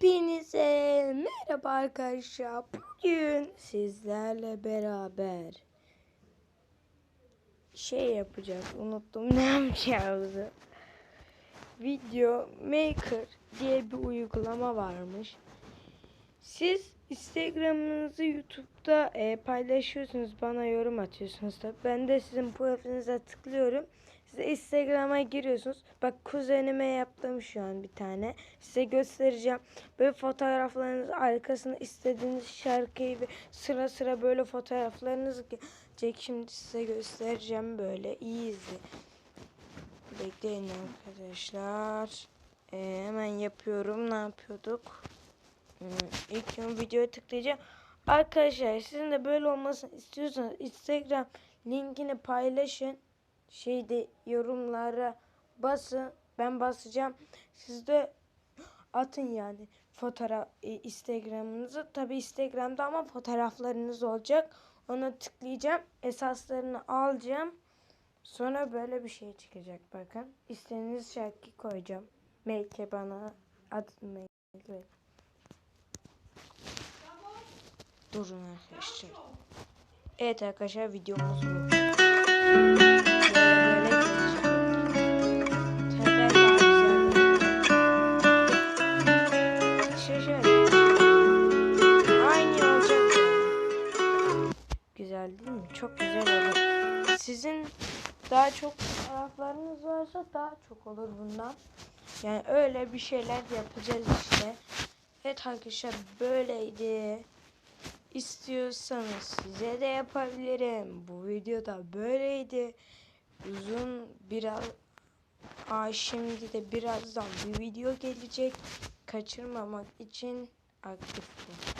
Hepinize merhaba arkadaşlar. Bugün sizlerle beraber şey yapacağız. Unuttum ne yapacağımızı. Video Maker diye bir uygulama varmış. Siz Instagram'ınızı YouTube'da e, paylaşıyorsunuz, bana yorum atıyorsunuz da. Ben de sizin profilinize tıklıyorum. Size Instagram'a giriyorsunuz. Bak kuzenime yaptım şu an bir tane. Size göstereceğim. Böyle fotoğraflarınız arkasına istediğiniz şarkıyı ve sıra sıra böyle fotoğraflarınız gelecek. Şimdi size göstereceğim böyle. İyi izle. Bekleyin arkadaşlar. Ee, hemen yapıyorum. Ne yapıyorduk? Hmm, İlk videoya tıklayacağım. Arkadaşlar sizin de böyle olmasını istiyorsanız Instagram linkini paylaşın. Şeyde yorumlara basın. Ben basacağım. Siz de atın yani fotoğraf e, Instagram'ınızı. Tabi Instagram'da ama fotoğraflarınız olacak. Ona tıklayacağım. Esaslarını alacağım. Sonra böyle bir şey çıkacak bakın. İstediğiniz şarkı koyacağım. Melke bana adını Melke. Durun arkadaşlar. Evet arkadaşlar videomuz bu. Güzel. Değil mi? Çok güzel olur. Sizin daha çok fotoğraflarınız varsa daha çok olur bundan. Yani öyle bir şeyler yapacağız işte. Evet arkadaşlar böyleydi. İstiyorsanız size de yapabilirim. Bu videoda böyleydi. Uzun biraz Aa, şimdi de birazdan bir video gelecek. Kaçırmamak için aktif olun.